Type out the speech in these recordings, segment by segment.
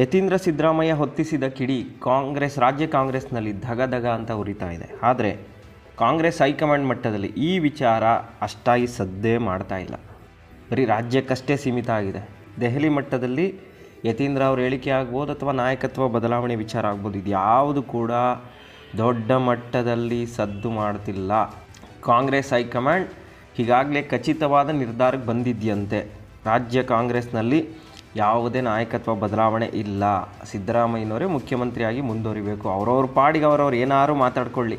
ಯತೀಂದ್ರ ಸಿದ್ದರಾಮಯ್ಯ ಹೊತ್ತಿಸಿದ ಕಿಡಿ ಕಾಂಗ್ರೆಸ್, ರಾಜ್ಯ ಕಾಂಗ್ರೆಸ್ನಲ್ಲಿ ಧಗ ಧಗ ಅಂತ ಉರಿತಾ ಇದೆ. ಆದರೆ ಕಾಂಗ್ರೆಸ್ ಹೈಕಮಾಂಡ್ ಮಟ್ಟದಲ್ಲಿ ಈ ವಿಚಾರ ಅಷ್ಟಾಗಿ ಸದ್ದೇ ಮಾಡ್ತಾ ಇಲ್ಲ. ಬರೀ ರಾಜ್ಯಕ್ಕಷ್ಟೇ ಸೀಮಿತ ಆಗಿದೆ. ದೆಹಲಿ ಮಟ್ಟದಲ್ಲಿ ಯತೀಂದ್ರ ಅವ್ರ ಹೇಳಿಕೆ ಆಗ್ಬೋದು ಅಥವಾ ನಾಯಕತ್ವ ಬದಲಾವಣೆ ವಿಚಾರ ಆಗ್ಬೋದು, ಇದು ಯಾವುದು ಕೂಡ ದೊಡ್ಡ ಮಟ್ಟದಲ್ಲಿ ಸದ್ದು ಮಾಡ್ತಿಲ್ಲ. ಕಾಂಗ್ರೆಸ್ ಹೈಕಮಾಂಡ್ ಈಗಾಗಲೇ ಖಚಿತವಾದ ನಿರ್ಧಾರಕ್ಕೆ ಬಂದಿದೆಯಂತೆ. ರಾಜ್ಯ ಕಾಂಗ್ರೆಸ್ನಲ್ಲಿ ಯಾವುದೇ ನಾಯಕತ್ವ ಬದಲಾವಣೆ ಇಲ್ಲ. ಸಿದ್ದರಾಮಯ್ಯನವರೇ ಮುಖ್ಯಮಂತ್ರಿಯಾಗಿ ಮುಂದುವರಿಬೇಕು. ಅವರವ್ರ ಪಾಡಿಗೆ ಅವರವ್ರು ಏನಾದ್ರು ಮಾತಾಡ್ಕೊಳ್ಳಿ.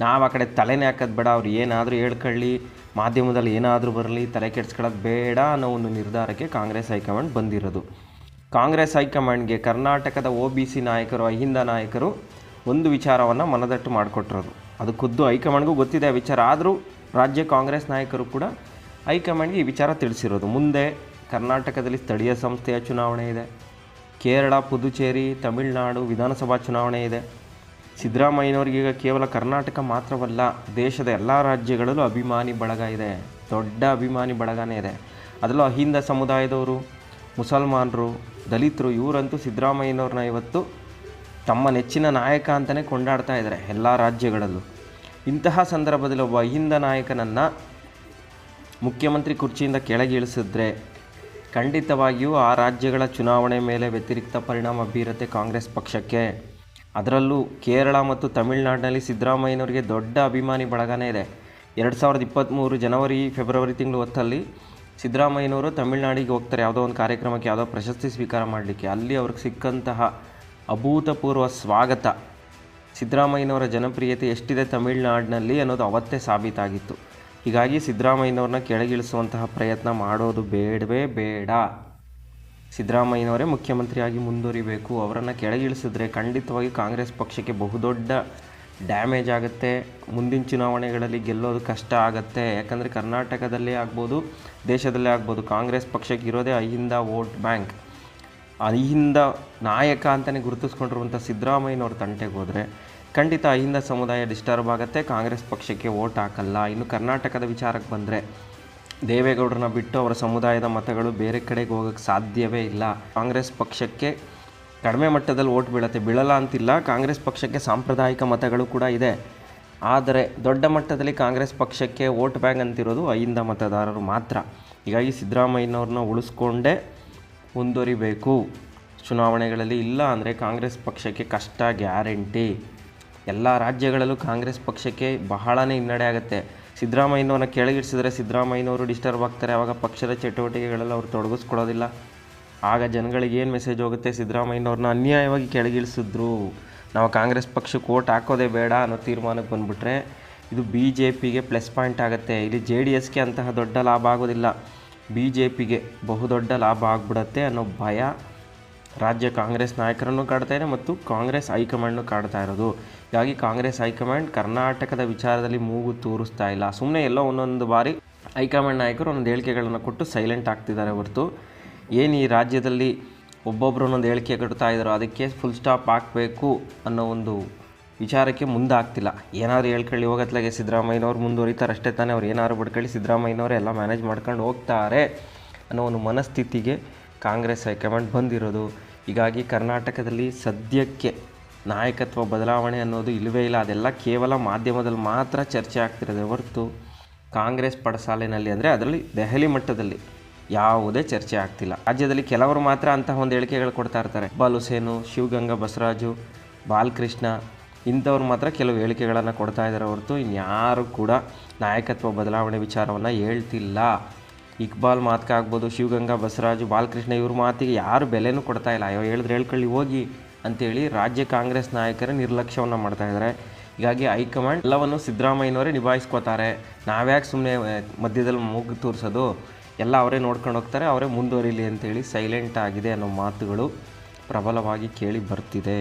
ನಾವು ಆ ಕಡೆ ತಲೆನೇ ಹಾಕೋದು ಬೇಡ. ಅವ್ರು ಏನಾದರೂ ಹೇಳ್ಕೊಳ್ಳಿ. ಮಾಧ್ಯಮದಲ್ಲಿ ಏನಾದರೂ ಬರಲಿ, ತಲೆ ಕೆಡ್ಸ್ಕೊಳ್ಳೋದು ಬೇಡ ಅನ್ನೋ ಒಂದು ನಿರ್ಧಾರಕ್ಕೆ ಕಾಂಗ್ರೆಸ್ ಹೈಕಮಾಂಡ್ ಬಂದಿರೋದು. ಕಾಂಗ್ರೆಸ್ ಹೈಕಮಾಂಡ್ಗೆ ಕರ್ನಾಟಕದ ಒ ಬಿ ಸಿ ನಾಯಕರು, ಅಹಿಂದ ನಾಯಕರು ಒಂದು ವಿಚಾರವನ್ನು ಮನದಟ್ಟು ಮಾಡಿಕೊಟ್ಟಿರೋದು ಅದು ಖುದ್ದು ಹೈಕಮಾಂಡ್ಗೂ ಗೊತ್ತಿದೆ ಆ ವಿಚಾರ. ಆದರೂ ರಾಜ್ಯ ಕಾಂಗ್ರೆಸ್ ನಾಯಕರು ಕೂಡ ಹೈಕಮಾಂಡ್ಗೆ ಈ ವಿಚಾರ ತಿಳಿಸಿರೋದು. ಮುಂದೆ ಕರ್ನಾಟಕದಲ್ಲಿ ಸ್ಥಳೀಯ ಸಂಸ್ಥೆಯ ಚುನಾವಣೆ ಇದೆ. ಕೇರಳ, ಪುದುಚೇರಿ, ತಮಿಳುನಾಡು ವಿಧಾನಸಭಾ ಚುನಾವಣೆ ಇದೆ. ಸಿದ್ದರಾಮಯ್ಯನವರಿಗೀಗ ಕೇವಲ ಕರ್ನಾಟಕ ಮಾತ್ರವಲ್ಲ, ದೇಶದ ಎಲ್ಲ ರಾಜ್ಯಗಳಲ್ಲೂ ಅಭಿಮಾನಿ ಬಳಗ ಇದೆ. ದೊಡ್ಡ ಅಭಿಮಾನಿ ಬಳಗನೇ ಇದೆ. ಅದರಲ್ಲೂ ಅಹಿಂದ ಸಮುದಾಯದವರು, ಮುಸಲ್ಮಾನರು, ದಲಿತರು, ಇವರಂತೂ ಸಿದ್ದರಾಮಯ್ಯನವ್ರನ್ನ ಇವತ್ತು ತಮ್ಮ ನೆಚ್ಚಿನ ನಾಯಕ ಅಂತಲೇ ಕೊಂಡಾಡ್ತಾ ಇದ್ದಾರೆ ಎಲ್ಲ ರಾಜ್ಯಗಳಲ್ಲೂ. ಇಂತಹ ಸಂದರ್ಭದಲ್ಲಿ ಒಬ್ಬ ಅಹಿಂದ ನಾಯಕನನ್ನು ಮುಖ್ಯಮಂತ್ರಿ ಕುರ್ಚಿಯಿಂದ ಕೆಳಗಿಳಿಸಿದ್ರೆ ಖಂಡಿತವಾಗಿಯೂ ಆ ರಾಜ್ಯಗಳ ಚುನಾವಣೆ ಮೇಲೆ ವ್ಯತಿರಿಕ್ತ ಪರಿಣಾಮ ಬೀರುತ್ತೆ ಕಾಂಗ್ರೆಸ್ ಪಕ್ಷಕ್ಕೆ. ಅದರಲ್ಲೂ ಕೇರಳ ಮತ್ತು ತಮಿಳುನಾಡಿನಲ್ಲಿ ಸಿದ್ದರಾಮಯ್ಯನವರಿಗೆ ದೊಡ್ಡ ಅಭಿಮಾನಿ ಬಳಗನೇ ಇದೆ. ಎರಡು ಸಾವಿರದ ಇಪ್ಪತ್ತ್ಮೂರು ಜನವರಿ, ಫೆಬ್ರವರಿ ತಿಂಗಳು ಹೊತ್ತಲ್ಲಿ ಸಿದ್ದರಾಮಯ್ಯನವರು ತಮಿಳುನಾಡಿಗೆ ಹೋಗ್ತಾರೆ. ಯಾವುದೋ ಒಂದು ಕಾರ್ಯಕ್ರಮಕ್ಕೆ ಯಾವುದೋ ಪ್ರಶಸ್ತಿ ಸ್ವೀಕಾರ ಮಾಡಲಿಕ್ಕೆ. ಅಲ್ಲಿ ಅವ್ರಿಗೆ ಸಿಕ್ಕಂತಹ ಅಭೂತಪೂರ್ವ ಸ್ವಾಗತ. ಸಿದ್ದರಾಮಯ್ಯನವರ ಜನಪ್ರಿಯತೆ ಎಷ್ಟಿದೆ ತಮಿಳುನಾಡಿನಲ್ಲಿ ಅನ್ನೋದು ಅವತ್ತೇ ಸಾಬೀತಾಗಿತ್ತು. ಹೀಗಾಗಿ ಸಿದ್ದರಾಮಯ್ಯನವ್ರನ್ನ ಕೆಳಗಿಳಿಸುವಂತಹ ಪ್ರಯತ್ನ ಮಾಡೋದು ಬೇಡವೇ ಬೇಡ. ಸಿದ್ದರಾಮಯ್ಯನವರೇ ಮುಖ್ಯಮಂತ್ರಿಯಾಗಿ ಮುಂದುವರಿಬೇಕು. ಅವರನ್ನು ಕೆಳಗಿಳಿಸಿದ್ರೆ ಖಂಡಿತವಾಗಿ ಕಾಂಗ್ರೆಸ್ ಪಕ್ಷಕ್ಕೆ ಬಹುದೊಡ್ಡ ಡ್ಯಾಮೇಜ್ ಆಗುತ್ತೆ. ಮುಂದಿನ ಚುನಾವಣೆಗಳಲ್ಲಿ ಗೆಲ್ಲೋದು ಕಷ್ಟ ಆಗುತ್ತೆ. ಯಾಕಂದರೆ ಕರ್ನಾಟಕದಲ್ಲೇ ಆಗ್ಬೋದು, ದೇಶದಲ್ಲೇ ಆಗ್ಬೋದು, ಕಾಂಗ್ರೆಸ್ ಪಕ್ಷಕ್ಕೆ ಇರೋದೇ ಅಹಿಂದ ವೋಟ್ ಬ್ಯಾಂಕ್. ಅಹಿಂದ ನಾಯಕ ಅಂತಲೇ ಗುರುತಿಸ್ಕೊಂಡಿರುವಂಥ ಸಿದ್ದರಾಮಯ್ಯನವ್ರ ತಂಟೆಗೆ ಹೋದರೆ ಖಂಡಿತ ಅಹಿಂದ ಸಮುದಾಯ ಡಿಸ್ಟರ್ಬ್ ಆಗುತ್ತೆ, ಕಾಂಗ್ರೆಸ್ ಪಕ್ಷಕ್ಕೆ ವೋಟ್ ಹಾಕಲ್ಲ. ಇನ್ನು ಕರ್ನಾಟಕದ ವಿಚಾರಕ್ಕೆ ಬಂದರೆ, ದೇವೇಗೌಡರನ್ನ ಬಿಟ್ಟು ಅವರ ಸಮುದಾಯದ ಮತಗಳು ಬೇರೆ ಕಡೆಗೆ ಹೋಗೋಕ್ಕೆ ಸಾಧ್ಯವೇ ಇಲ್ಲ. ಕಾಂಗ್ರೆಸ್ ಪಕ್ಷಕ್ಕೆ ಕಡಿಮೆ ಮಟ್ಟದಲ್ಲಿ ಓಟ್ ಬೀಳುತ್ತೆ. ಬೀಳಲ್ಲ ಅಂತಿಲ್ಲ. ಕಾಂಗ್ರೆಸ್ ಪಕ್ಷಕ್ಕೆ ಸಾಂಪ್ರದಾಯಿಕ ಮತಗಳು ಕೂಡ ಇದೆ. ಆದರೆ ದೊಡ್ಡ ಮಟ್ಟದಲ್ಲಿ ಕಾಂಗ್ರೆಸ್ ಪಕ್ಷಕ್ಕೆ ವೋಟ್ ಬ್ಯಾಂಕ್ ಅಂತಿರೋದು ಅಹಿಂದ ಮತದಾರರು ಮಾತ್ರ. ಹೀಗಾಗಿ ಸಿದ್ದರಾಮಯ್ಯನವ್ರನ್ನ ಉಳಿಸ್ಕೊಂಡೇ ಮುಂದುವರಿಬೇಕು. ಚುನಾವಣೆಗಳಲ್ಲಿ ಇಲ್ಲ ಅಂದರೆ ಕಾಂಗ್ರೆಸ್ ಪಕ್ಷಕ್ಕೆ ಕಷ್ಟ ಗ್ಯಾರಂಟಿ. ಎಲ್ಲ ರಾಜ್ಯಗಳಲ್ಲೂ ಕಾಂಗ್ರೆಸ್ ಪಕ್ಷಕ್ಕೆ ಬಹಳನೇ ಹಿನ್ನಡೆ ಆಗುತ್ತೆ. ಸಿದ್ದರಾಮಯ್ಯನವ್ರನ್ನ ಕೆಳಗಿಡಿಸಿದ್ರೆ ಸಿದ್ದರಾಮಯ್ಯನವರು ಡಿಸ್ಟರ್ಬ್ ಆಗ್ತಾರೆ. ಆವಾಗ ಪಕ್ಷದ ಚಟುವಟಿಕೆಗಳಲ್ಲಿ ಅವ್ರು ತೊಡಗಿಸ್ಕೊಳ್ಳೋದಿಲ್ಲ. ಆಗ ಜನಗಳಿಗೆ ಏನು ಮೆಸೇಜ್ ಹೋಗುತ್ತೆ? ಸಿದ್ದರಾಮಯ್ಯನವ್ರನ್ನ ಅನ್ಯಾಯವಾಗಿ ಕೆಳಗಿಳಿಸಿದ್ರು. ನಾವು ಕಾಂಗ್ರೆಸ್ ಪಕ್ಷಕ್ಕೆ ಓಟ್ ಹಾಕೋದೇ ಬೇಡ ಅನ್ನೋ ತೀರ್ಮಾನಕ್ಕೆ ಬಂದುಬಿಟ್ರೆ ಇದು ಬಿ ಜೆ ಪಿಗೆ ಪ್ಲಸ್ ಪಾಯಿಂಟ್ ಆಗುತ್ತೆ. ಇಲ್ಲಿ ಜೆ ಡಿ ಎಸ್ಗೆ ಅಂತಹ ದೊಡ್ಡ ಲಾಭ ಆಗೋದಿಲ್ಲ. ಬಿ ಜೆ ಪಿಗೆ ಬಹುದೊಡ್ಡ ಲಾಭ ಆಗ್ಬಿಡತ್ತೆ ಅನ್ನೋ ಭಯ ರಾಜ್ಯ ಕಾಂಗ್ರೆಸ್ ನಾಯಕರನ್ನು ಕಾಡ್ತಾ ಇದೆ ಮತ್ತು ಕಾಂಗ್ರೆಸ್ ಹೈಕಮಾಂಡ್ನು ಕಾಡ್ತಾ ಇರೋದು. ಹೀಗಾಗಿ ಕಾಂಗ್ರೆಸ್ ಹೈಕಮಾಂಡ್ ಕರ್ನಾಟಕದ ವಿಚಾರದಲ್ಲಿ ಮೂಗು ತೋರಿಸ್ತಾ ಇಲ್ಲ. ಸುಮ್ಮನೆ ಎಲ್ಲೋ ಒಂದೊಂದು ಬಾರಿ ಹೈಕಮಾಂಡ್ ನಾಯಕರು ಒಂದೊಂದು ಹೇಳಿಕೆಗಳನ್ನು ಕೊಟ್ಟು ಸೈಲೆಂಟ್ ಆಗ್ತಿದ್ದಾರೆ ಹೊರತು. ಏನು ಈ ರಾಜ್ಯದಲ್ಲಿ ಒಬ್ಬೊಬ್ಬರು ಒಂದೊಂದು ಹೇಳಿಕೆ ಕೊಡ್ತಾ ಇದ್ದಾರೋ ಅದಕ್ಕೆ ಫುಲ್ ಸ್ಟಾಪ್ ಹಾಕಬೇಕು ಅನ್ನೋ ಒಂದು ವಿಚಾರಕ್ಕೆ ಮುಂದೆ ಆಗ್ತಿಲ್ಲ ಏನಾದ್ರು ಹೇಳ್ಕೊಳ್ಳಿ, ಹೋಗತ್ಲಾಗೆ ಸಿದ್ದರಾಮಯ್ಯನವ್ರು ಮುಂದುವರಿತಾರೆ ಅಷ್ಟೇ ತಾನೇ, ಅವ್ರು ಏನಾದ್ರು ಬಿಡ್ಕೊಳ್ಳಿ ಸಿದ್ದರಾಮಯ್ಯನವ್ರು ಎಲ್ಲ ಮ್ಯಾನೇಜ್ ಮಾಡ್ಕೊಂಡು ಹೋಗ್ತಾರೆ ಅನ್ನೋ ಒಂದು ಮನಸ್ಥಿತಿಗೆ ಕಾಂಗ್ರೆಸ್ ಹೈಕಮಾಂಡ್ ಬಂದಿರೋದು. ಹೀಗಾಗಿ ಕರ್ನಾಟಕದಲ್ಲಿ ಸದ್ಯಕ್ಕೆ ನಾಯಕತ್ವ ಬದಲಾವಣೆ ಅನ್ನೋದು ಇಲ್ಲವೇ ಇಲ್ಲ. ಅದೆಲ್ಲ ಕೇವಲ ಮಾಧ್ಯಮದಲ್ಲಿ ಮಾತ್ರ ಚರ್ಚೆ ಆಗ್ತಿರೋದೆ ಹೊರತು ಕಾಂಗ್ರೆಸ್ ಪಡಸಾಲೆನಲ್ಲಿ ಅಂದರೆ ಅದರಲ್ಲಿ ದೆಹಲಿ ಮಟ್ಟದಲ್ಲಿ ಯಾವುದೇ ಚರ್ಚೆ ಆಗ್ತಿಲ್ಲ. ರಾಜ್ಯದಲ್ಲಿ ಕೆಲವರು ಮಾತ್ರ ಅಂತಹ ಒಂದು ಹೇಳಿಕೆಗಳು ಕೊಡ್ತಾ ಇರ್ತಾರೆ. ಇಕ್ಬಾಲ್ ಹುಸೇನು ಶಿವಗಂಗಾ ಬಸವರಾಜು, ಬಾಲಕೃಷ್ಣ ಇಂಥವ್ರು ಮಾತ್ರ ಕೆಲವು ಹೇಳಿಕೆಗಳನ್ನು ಕೊಡ್ತಾ ಇದ್ದಾರೆ ಹೊರತು ಇನ್ಯಾರು ಕೂಡ ನಾಯಕತ್ವ ಬದಲಾವಣೆ ವಿಚಾರವನ್ನು ಹೇಳ್ತಿಲ್ಲ. ಇಕ್ಬಾಲ್ ಮಾತಕ್ಕಾಗ್ಬೋದು ಶಿವಗಂಗಾ ಬಸವರಾಜು, ಬಾಲಕೃಷ್ಣ ಇವ್ರ ಮಾತಿಗೆ ಯಾರು ಬೆಲೆನೂ ಕೊಡ್ತಾ ಇಲ್ಲ. ಅಯ್ಯೋ, ಹೇಳಿದ್ರೆ ಹೇಳ್ಕೊಳ್ಳಿ, ಹೋಗಿ ಅಂತೇಳಿ ರಾಜ್ಯ ಕಾಂಗ್ರೆಸ್ ನಾಯಕರ ನಿರ್ಲಕ್ಷ್ಯವನ್ನು ಮಾಡ್ತಾ ಇದ್ದಾರೆ. ಹೀಗಾಗಿ ಹೈಕಮಾಂಡ್ ಎಲ್ಲವನ್ನು ಸಿದ್ದರಾಮಯ್ಯನವರೇ ನಿಭಾಯಿಸ್ಕೋತಾರೆ. ನಾವ್ಯಾಕೆ ಸುಮ್ಮನೆ ಮಧ್ಯದಲ್ಲಿ ಮೂಗು ತೋರಿಸೋದು, ಎಲ್ಲ ಅವರೇ ನೋಡ್ಕೊಂಡು ಹೋಗ್ತಾರೆ, ಅವರೇ ಮುಂದುವರಿಲಿ ಅಂತೇಳಿ ಸೈಲೆಂಟ್ ಆಗಿದೆ ಅನ್ನೋ ಮಾತುಗಳು ಪ್ರಬಲವಾಗಿ ಕೇಳಿ ಬರ್ತಿದೆ.